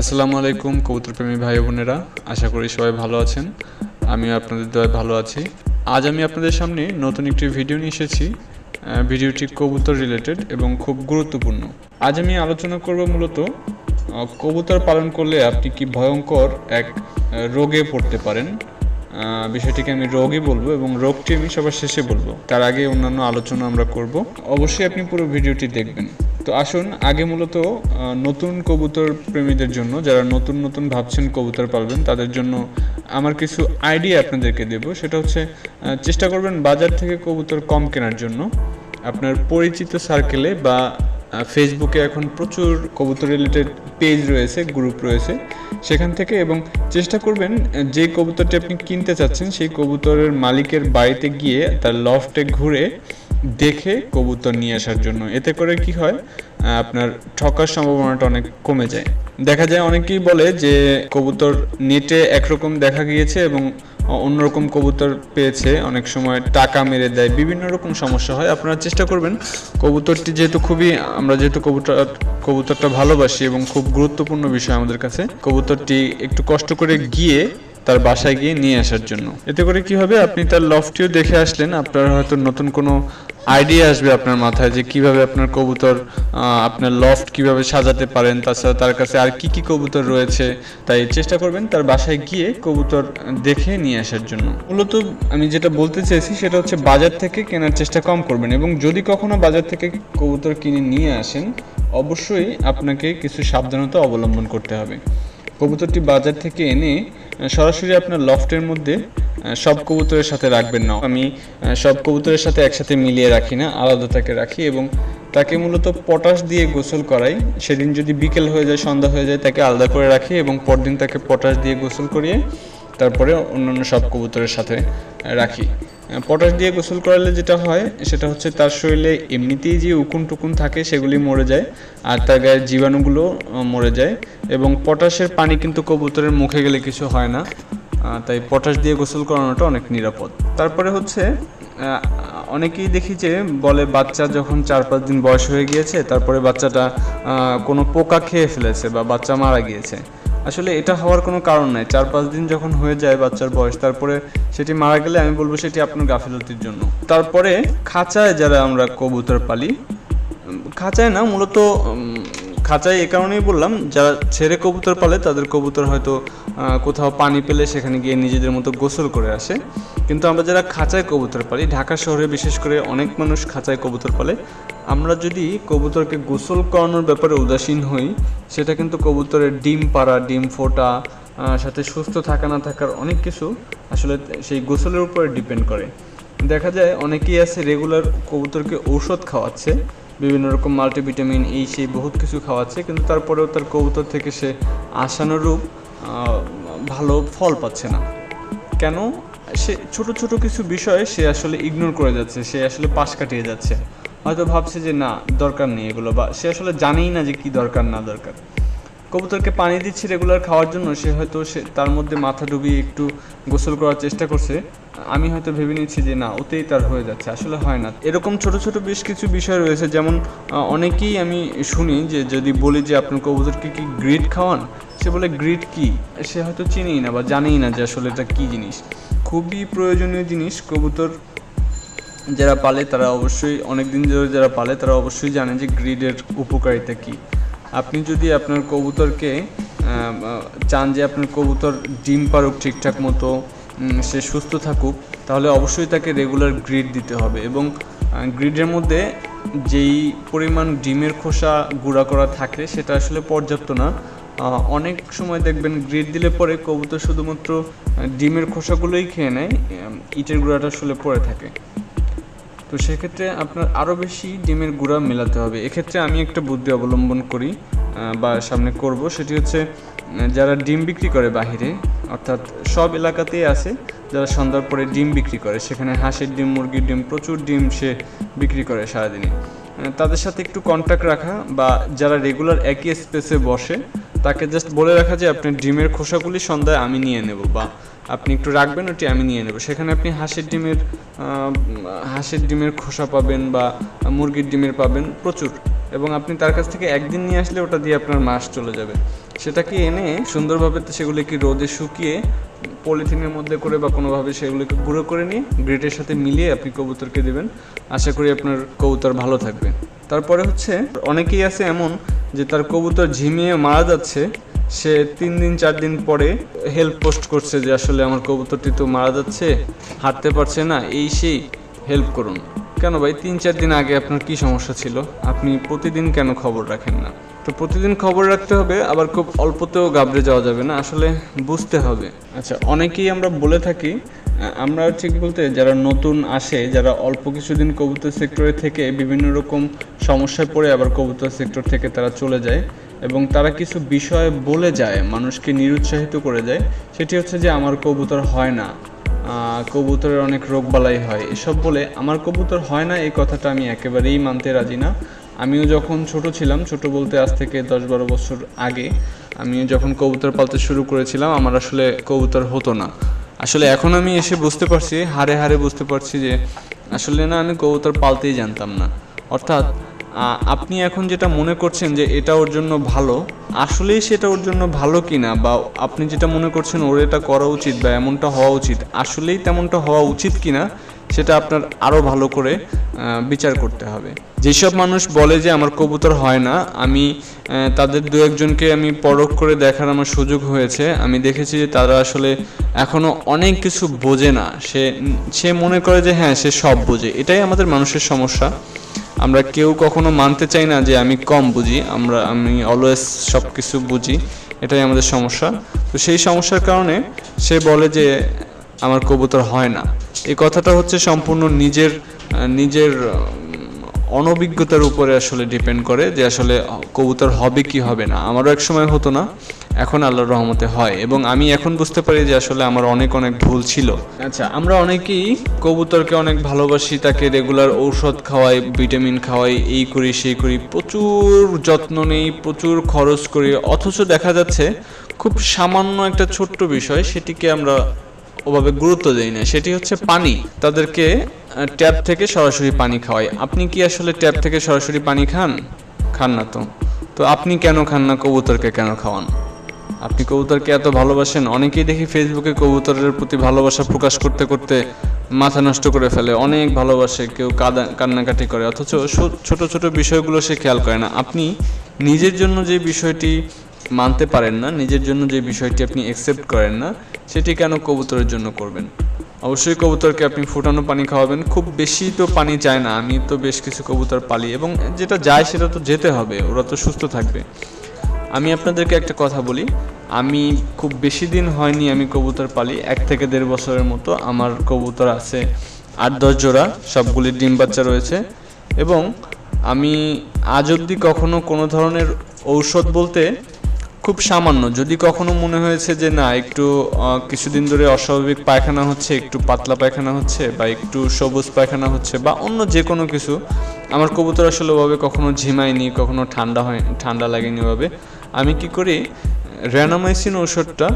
আসসালামু আলাইকুম কবুতর প্রেমী ভাই বোনেরা। আশা করি সবাই ভালো আছেন। আমিও আপনাদের দয় ভালো আছি। আজ আমি আপনাদের সামনে নতুন একটি ভিডিও নিয়ে এসেছি। ভিডিওটি কবুতর রিলেটেড এবং খুব গুরুত্বপূর্ণ। আজ আমি আলোচনা করব মূলত কবুতর পালন করলে আপনি কি ভয়ঙ্কর এক রোগে পড়তে পারেন। বিষয়টিকে আমি রোগই বলব এবং রোগটি আমি সবার শেষে বলব। তার আগে অন্যান্য আলোচনা আমরা করব। অবশ্যই আপনি পুরো ভিডিওটি দেখবেন। তো আসুন, আগে মূলত নতুন কবুতর প্রেমীদের জন্য, যারা নতুন নতুন ভাবছেন কবুতর পালবেন, তাদের জন্য আমার কিছু আইডিয়া আপনাদেরকে দেব। সেটা হচ্ছে চেষ্টা করবেন বাজার থেকে কবুতর কম কেনার জন্য। আপনার পরিচিত সার্কেলে বা ফেসবুকে এখন প্রচুর কবুতর রিলেটেড পেজ রয়েছে গ্রুপ রয়েছে। সেখান থেকে এবং চেষ্টা করবেন, যে কবুতরটি আপনি কিনতে চাচ্ছেন, সেই কবুতরের মালিকের বাড়িতে গিয়ে তার লফটে ঘুরে দেখে কবুতর নিয়ে আসার জন্য। এতে করে কি হয় আপনার ঠকার সম্ভাবনাটা অনেক কমে যায়। দেখা যায় অনেকেই বলে যে কবুতর নেটে একরকম দেখা গিয়েছে এবং অন্যরকম কবুতর পেয়েছে। অনেক সময় টাকা মেরে দেয়, বিভিন্ন রকম সমস্যা হয়। আপনারা চেষ্টা করবেন। কবুতরটি যেহেতু খুবই, আমরা যেহেতু কবুতর, কবুতরটা ভালোবাসি এবং খুব গুরুত্বপূর্ণ বিষয় আমাদের কাছে, কবুতরটি একটু কষ্ট করে গিয়ে তার বাসায় গিয়ে নিয়ে আসার জন্য। এতে করে কি হবে? আপনি তার লফটিও দেখে আসলেন। আপনার হয়তো নতুন কোনো আইডিয়া আসবে আপনার মাথায় যে কীভাবে আপনার কবুতর আপনার লফট কীভাবে সাজাতে পারেন। তাছাড়া তার কাছে আর কি কি কবুতর রয়েছে? তাই চেষ্টা করবেন তার বাসায় গিয়ে কবুতর দেখে নিয়ে আসার জন্য। মূলত আমি যেটা বলতে চেয়েছি সেটা হচ্ছে বাজার থেকে কেনার চেষ্টা কম করবেন এবং যদি কখনো বাজার থেকে কবুতর কিনে নিয়ে আসেন, অবশ্যই আপনাকে কিছু সাবধানতা অবলম্বন করতে হবে। কবুতরটি বাজার থেকে এনে সরাসরি আপনার লফটের মধ্যে সব কবুতরের সাথে রাখবেন না। আমি সব কবুতরের সাথে একসাথে মিলিয়ে রাখি না, আলাদা তাকে রাখি এবং তাকে মূলত পটাশ দিয়ে গোসল করাই। সেদিন যদি বিকেল হয়ে যায়, সন্ধ্যা হয়ে যায়, তাকে আলাদা করে রাখি এবং পরদিন তাকে পটাশ দিয়ে গোসল করিয়ে তারপরে অন্যান্য সব কবুতরের সাথে রাখি। পটাশ দিয়ে গোসল করালে যেটা হয়, সেটা হচ্ছে তার শরীরে এমনিতেই যে উকুন টুকুন থাকে, সেগুলি মরে যায়, আর তার গায়ের জীবাণুগুলো মরে যায়। এবং পটাশের পানি কিন্তু কবুতরের মুখে গেলে কিছু হয় না। তাই পটাশ দিয়ে গোসল করানোটা অনেক নিরাপদ। তারপরে হচ্ছে অনেকেই দেখি যে বলে বাচ্চা যখন চার পাঁচ দিন বয়স হয়ে গিয়েছে, তারপরে বাচ্চাটা কোনো পোকা খেয়ে ফেলেছে বা বাচ্চা মারা গিয়েছে। আসলে এটা হওয়ার কোনো কারণ নাই। চার পাঁচ দিন যখন হয়ে যায় বাচ্চার বয়স, তারপরে সেটি মারা গেলে আমি বলব সেটি আপনার গাফিলতির জন্য। তারপরে খাঁচায় যারা আমরা কবুতর পালি খাঁচায় না, মূলত খাঁচায় এ কারণেই বললাম, যারা ছেড়ে কবুতর পালে তাদের কবুতর হয়তো কোথাও পানি পেলে সেখানে গিয়ে নিজেদের মতো গোসল করে আসে। কিন্তু আমরা যারা খাঁচায় কবুতর পালি, ঢাকা শহরে বিশেষ করে অনেক মানুষ খাঁচায় কবুতর পালে, আমরা যদি কবুতরকে গোসল করানোর ব্যাপারে উদাসীন হই, সেটা কিন্তু কবুতরের ডিম পাড়া, ডিম ফোটা সাথে সুস্থ থাকা না থাকার অনেক কিছু আসলে সেই গোসলের উপরে ডিপেন্ড করে। দেখা যায় অনেকেই আছে রেগুলার কবুতরকে ঔষধ খাওয়াচ্ছে বিভিন্ন রকম মাল্টিভিটামিন এই সেই বহুত কিছু খাওয়াচ্ছে, কিন্তু তারপরেও তার কবুতর থেকে সে আশানুরূপ ভালো ফল পাচ্ছে না। কেন? সে ছোট ছোট কিছু বিষয়ে সে আসলে ইগনোর করে যাচ্ছে, সে আসলে পাশ কাটিয়ে যাচ্ছে। হয়তো ভাবছে যে না, দরকার নেই এগুলো, বা সে আসলে জানেই না যে কি দরকার, না দরকার। কবুতরকে পানি দিচ্ছি রেগুলার খাওয়ার জন্য, সে হয়তো সে তার মধ্যে মাথা ডুবিয়ে একটু গোসল করার চেষ্টা করছে। আমি হয়তো ভেবে নিচ্ছি যে না, ওতেই তার হয়ে যাচ্ছে, আসলে হয় না। এরকম ছোট ছোট বেশ কিছু বিষয় রয়েছে, যেমন অনেকেই আমি শুনি যে যদি বলি যে আপনার কবুতরকে কি গ্রিড খাওয়ান, সে বলে গ্রিড কি? সে হয়তো চিনেই না বা জানেই না যে আসলে এটা কি জিনিস। খুবই প্রয়োজনীয় জিনিস, কবুতর যারা পালে তারা অবশ্যই অনেক দিন ধরে যারা পালে তারা অবশ্যই জানে যে গ্রিডের উপকারিতা কী। আপনি যদি আপনার কবুতরকে চান যে আপনার কবুতর ডিম পারুক ঠিকঠাক মতো সে সুস্থ থাকুক, তাহলে অবশ্যই তাকে রেগুলার গ্রিড দিতে হবে এবং গ্রিডের মধ্যে যেই পরিমাণ ডিমের খোসা গুঁড়া করা থাকে সেটা আসলে পর্যাপ্ত না। অনেক সময় দেখবেন গ্রিড দিলে পরে কবুতর শুধুমাত্র ডিমের খোসাগুলোই খেয়ে নেয় ইটের গুঁড়াটা আসলে পড়ে থাকে। তো সেক্ষেত্রে আপনার আরও বেশি ডিমের গুঁড়া মেলাতে হবে। এক্ষেত্রে আমি একটা বুদ্ধি অবলম্বন করি বা সামনে করব। সেটি হচ্ছে যারা ডিম বিক্রি করে বাহিরে, অর্থাৎ সব এলাকাতেই আছে, যারা সন্ধ্যার পরে ডিম বিক্রি করে, সেখানে হাঁসের ডিম, মুরগির ডিম, প্রচুর ডিম সে বিক্রি করে সারাদিনে। তাদের সাথে একটু কন্ট্যাক্ট রাখা, বা যারা রেগুলার একই স্পেসে বসে তাকে জাস্ট বলে রাখা যে আপনার ডিমের খোসাগুলি সন্ধ্যায় আমি নিয়ে নেব বা আপনি একটু রাখবেন, ওটি আমি নিয়ে নেব। সেখানে আপনি হাঁসের ডিমের হাঁসের ডিমের খোসা পাবেন বা মুরগির ডিমের পাবেন প্রচুর। এবং আপনি তার কাছ থেকে একদিন নিয়ে আসলে ওটা দিয়ে আপনার মাস চলে যাবে। সেটাকে এনে সুন্দরভাবে সেগুলিকে রোদে শুকিয়ে পলিথিনের মধ্যে করে বা কোনোভাবে সেগুলোকে গুঁড়ো করে নিয়ে গ্রেটের সাথে মিলিয়ে আপনি কবুতরকে দেবেন। আশা করি আপনার কবুতর ভালো থাকবে। তারপরে হচ্ছে, অনেকেই আছে এমন যে তার কবুতর ঝিমিয়ে মারা যাচ্ছে, সে তিন দিন, চার দিন পরে হেল্প পোস্ট করছে যে আসলে আমার কবুতরটি তো মারা যাচ্ছে, হাঁটতে পারছে না, এই সেই হেল্প করুন। কেন ভাই, তিন, চার দিন আগে আপনার কি সমস্যা ছিল? আপনি প্রতিদিন কেন খবর রাখেন না? তো প্রতিদিন খবর রাখতে হবে, আবার খুব অল্পতেও গাবড়ে যাওয়া যাবে না, আসলে বুঝতে হবে। আচ্ছা অনেকেই আমরা বলে থাকি আমরা ঠিক বলতে যারা নতুন আসে, যারা অল্প কিছুদিন কবুতর সেক্টরে থেকে বিভিন্ন রকম সমস্যায় পড়ে আবার কবুতর সেক্টর থেকে তারা চলে যায় এবং তারা কিছু বিষয় বলে যায়, মানুষকে নিরুৎসাহিত করে যায়। সেটি হচ্ছে যে আমার কবুতর হয় না। কবুতরের অনেক রোগবালাই হয়। এসব বলে আমার কবুতর হয় না, এই কথাটা আমি একেবারেই মানতে রাজি না। আমিও যখন ছোট ছিলাম, ছোট বলতে আজ থেকে দশ বারো বছর আগে, আমিও যখন কবুতর পালতে শুরু করেছিলাম, আমার আসলে কবুতর হতো না। আসলে এখন আমি এসে বুঝতে পারছি, হারে হারে বুঝতে পারছি যে আসলে না, আমি কবুতর পালতেই জানতাম না। অর্থাৎ আপনি এখন যেটা মনে করছেন যে এটা ওর জন্য ভালো, আসলেই সেটা ওর জন্য ভালো কি না বা আপনি যেটা মনে করছেন ওর এটা করা উচিত বা এমনটা হওয়া উচিত, আসলেই তেমনটা হওয়া উচিত কিনা সেটা আপনার আরও ভালো করে বিচার করতে হবে। যেসব মানুষ বলে যে আমার কবুতর হয় না, আমি তাদের দু একজনকে আমি পরখ করে দেখার আমার সুযোগ হয়েছে। আমি দেখেছি যে তারা আসলে এখনও অনেক কিছু বোঝে না। সে সে মনে করে যে হ্যাঁ সে সব বোঝে। এটাই আমাদের মানুষের সমস্যা। আমরা কেউ কখনো মানতে চাই না যে আমি কম বুঝি, আমরা, আমি অলওয়েজ সব কিছু বুঝি। এটাই আমাদের সমস্যা। তো সেই সমস্যার কারণে সে বলে যে আমার কবুতর হয় না। এই কথাটা হচ্ছে সম্পূর্ণ নিজের নিজের অনভিজ্ঞতার উপরে আসলে ডিপেন্ড করে যে আসলে কবুতর হবে কি হবে না। আমারও এক সময় হতো না, এখন আল্লাহর রহমতে হয়। এবং আমি এখন বুঝতে পারি যে আসলে আমার অনেক অনেক ভুল ছিল। আচ্ছা আমরা অনেকেই কবুতরকে অনেক ভালোবাসি, তাকে রেগুলার ঔষধ খাওয়াই ভিটামিন খাওয়াই, এই করি, সেই করি, প্রচুর যত্ন নেই, প্রচুর খরচ করি। অথচ দেখা যাচ্ছে খুব সামান্য একটা ছোট্ট বিষয়, সেটিকে আমরা ওভাবে গুরুত্ব দেই না। সেটি হচ্ছে পানি। তাদেরকে ট্যাপ থেকে সরাসরি পানি খাওয়াই আপনি কি আসলে ট্যাপ থেকে সরাসরি পানি খান? খান না তো। তো আপনি কেন খান না কবুতরকে কেন খাওয়ান? আপনি কবুতরকে এত ভালোবাসেন? অনেকেই দেখি ফেসবুকে কবুতরের প্রতি ভালোবাসা প্রকাশ করতে করতে মাথা নষ্ট করে ফেলে। অনেক ভালোবাসে, কেউ কাদা, কান্নাকাটি করে। অথচ ছোট ছোট বিষয়গুলো সে খেয়াল করে না। আপনি নিজের জন্য যে বিষয়টি মানতে পারেন না, নিজের জন্য যে বিষয়টি আপনি অ্যাকসেপ্ট করেন না সেটি কেন কবুতরের জন্য করবেন? অবশ্যই কবুতরকে আপনি ফুটানো পানি খাওয়াবেন। খুব বেশি তো পানি যায় না। আমি তো বেশ কিছু কবুতর পালি এবং যেটা যায় সেটা তো যেতে হবে। ওরা তো সুস্থ থাকবে। আমি আপনাদেরকে একটা কথা বলি। আমি খুব বেশি দিন হয়নি আমি কবুতর পালি। এক থেকে দেড় বছরের মতো আমার কবুতর আছে আট, দশ জোড়া। সবগুলির ডিম বাচ্চা রয়েছে। এবং আমি আজ অবধি কখনো কোনো ধরনের ঔষধ বলতে খুব সামান্য। যদি কখনো মনে হয়েছে যে না, একটু কিছুদিন ধরে অস্বাভাবিক পায়খানা হচ্ছে, একটু পাতলা পায়খানা হচ্ছে বা একটু সবুজ পায়খানা হচ্ছে বা অন্য যে কোনো কিছু, আমার কবুতর আসলে ওভাবে কখনো ঝিমায়নি, কখনো ঠান্ডা হয়, ঠান্ডা লাগেনি ওভাবে। আমি কি করি র্যানামাইসিন ঔষধটা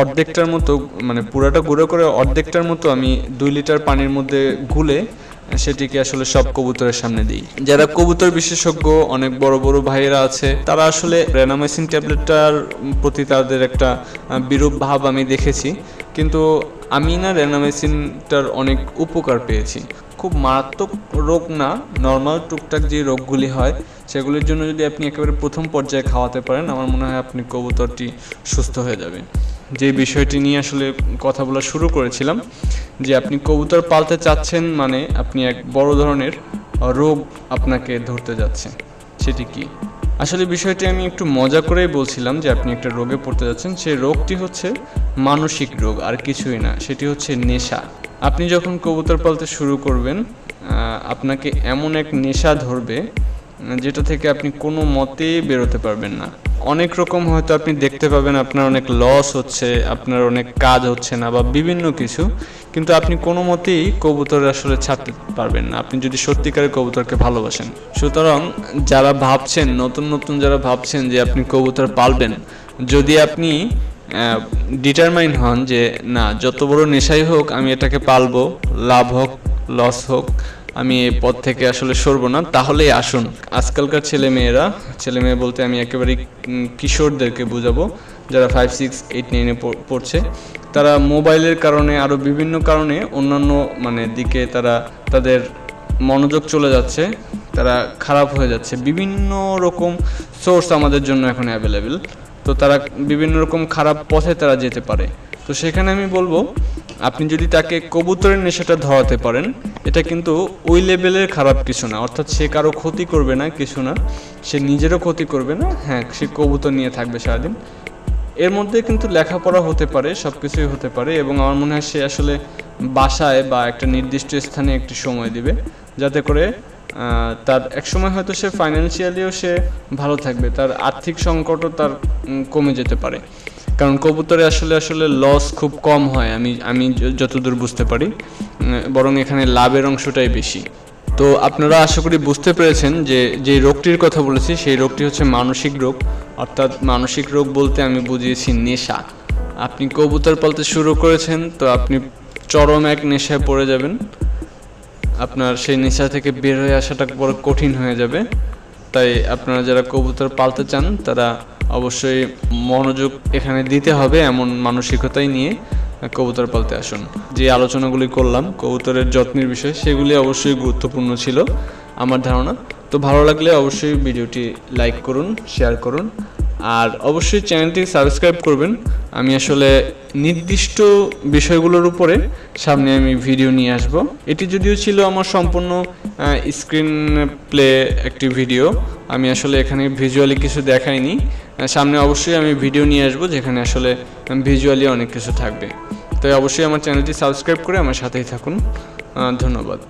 অর্ধেকটার মতো মানে পুরাটা গুঁড়ো করে অর্ধেকটার মতো আমি দুই লিটার পানির মধ্যে গুলে সেটিকে আসলে সব কবুতরের সামনে দিই। যারা কবুতর বিশেষজ্ঞ, অনেক বড় বড় ভাইয়েরা আছে, তারা আসলে রেনামাইসিন ট্যাবলেটটার প্রতি তাদের একটা বিরূপ ভাব আমি দেখেছি। কিন্তু আমি না রেনামাইসিনটার অনেক উপকার পেয়েছি। খুব মারাত্মক রোগ না নর্মাল টুকটাক যে রোগগুলি হয়, সেগুলির জন্য যদি আপনি একেবারে প্রথম পর্যায়ে খাওয়াতে পারেন, আমার মনে হয় আপনি কবুতরটি সুস্থ হয়ে যাবে যে বিষয়টি নিয়ে আসলে কথা বলা শুরু করেছিলাম, যে আপনি কবুতর পালতে চাচ্ছেন মানে আপনি এক বড় ধরনের রোগ আপনাকে ধরতে যাচ্ছে। সেটি কি? আসলে বিষয়টি আমি একটু মজা করেই বলছিলাম যে আপনি একটা রোগে পড়তে যাচ্ছেন সেই রোগটি হচ্ছে মানসিক রোগ, আর কিছুই না, সেটি হচ্ছে নেশা। আপনি যখন কবুতর পালতে শুরু করবেন আপনাকে এমন এক নেশা ধরবে, যেটা থেকে আপনি কোনো মতেই বেরোতে পারবেন না। অনেক রকম হয়তো আপনি দেখতে পাবেন আপনার অনেক লস হচ্ছে, আপনার অনেক কাজ হচ্ছে না বা বিভিন্ন কিছু, কিন্তু আপনি কোনো মতেই কবুতর আসলে ছাড়তে পারবেন না। আপনি যদি সত্যিকারের কবুতরকে ভালোবাসেন। সুতরাং যারা ভাবছেন, নতুন নতুন যারা ভাবছেন যে আপনি কবুতর পালবেন, যদি আপনি ডিটারমাইন হন যে না, যত বড় নেশাই হোক আমি এটাকে পালবো, লাভ হোক লস হোক আমি এই পথ থেকে আসলে সরবো না, তাহলেই আসুন। আজকালকার ছেলে মেয়েরা, ছেলে মেয়ে বলতে আমি একেবারেই কিশোরদেরকে বোঝাবো, যারা ফাইভ সিক্স এইট নাইনে পড়ছে। তারা মোবাইলের কারণে আরও বিভিন্ন কারণে অন্যান্য মানে দিকে তারা তাদের মনোযোগ চলে যাচ্ছে, তারা খারাপ হয়ে যাচ্ছে। বিভিন্ন রকম সোর্স আমাদের জন্য এখন অ্যাভেলেবেল তো তারা বিভিন্ন রকম খারাপ পথে তারা যেতে পারে। তো সেখানে আমি বলব আপনি যদি তাকে কবুতরের নেশাটা ধরাতে পারেন, এটা কিন্তু ওই লেভেলের খারাপ কিছু না। অর্থাৎ সে কারও ক্ষতি করবে না, কিছু না। সে নিজেরও ক্ষতি করবে না। হ্যাঁ সে কবুতর নিয়ে থাকবে সারাদিন। এর মধ্যে কিন্তু লেখাপড়া হতে পারে সব কিছুই হতে পারে এবং আমার মনে হয় সে আসলে বাসায় বা একটা নির্দিষ্ট স্থানে একটি সময় দিবে, যাতে করে তার এক সময় হয়তো সে ফাইন্যান্সিয়ালিও সে ভালো থাকবে, তার আর্থিক সংকটও তার কমে যেতে পারে। কারণ কবুতরে আসলে আসলে লস খুব কম হয়, আমি আমি যতদূর বুঝতে পারি। বরং এখানে লাভের অংশটাই বেশি। তো আপনারা আশা করি বুঝতে পেরেছেন যে যে রোগটির কথা বলেছি, সেই রোগটি হচ্ছে মানসিক রোগ। অর্থাৎ মানসিক রোগ বলতে আমি বুঝিয়েছি নেশা। আপনি কবুতর পালতে শুরু করেছেন, তো আপনি চরম এক নেশায় পড়ে যাবেন। আপনার সেই নেশা থেকে বের হয়ে আসাটা বড় কঠিন হয়ে যাবে। তাই আপনারা যারা কবুতর পালতে চান, তারা অবশ্যই মনোযোগ এখানে দিতে হবে এমন মানসিকতাই নিয়ে কবুতর পালতে আসুন। যে আলোচনাগুলি করলাম, কবুতরের যত্নের বিষয়, সেগুলি অবশ্যই গুরুত্বপূর্ণ ছিল আমার ধারণা। তো ভালো লাগলে অবশ্যই ভিডিওটি লাইক করুন, শেয়ার করুন। আর অবশ্যই চ্যানেলটি সাবস্ক্রাইব করবেন। আমি আসলে নির্দিষ্ট বিষয়গুলোর উপরে সামনে আমি ভিডিও নিয়ে আসব। এটি যদিও ছিল আমার সম্পূর্ণ স্ক্রিন প্লে একটি ভিডিও। আমি আসলে এখানে ভিজুয়ালি কিছু দেখাইনি। সামনে অবশ্যই আমি ভিডিও নিয়ে আসব যেখানে আসলে ভিজুয়ালি অনেক কিছু থাকবে। তাই অবশ্যই আমার চ্যানেলটি সাবস্ক্রাইব করে আমার সাথেই থাকুন। ধন্যবাদ।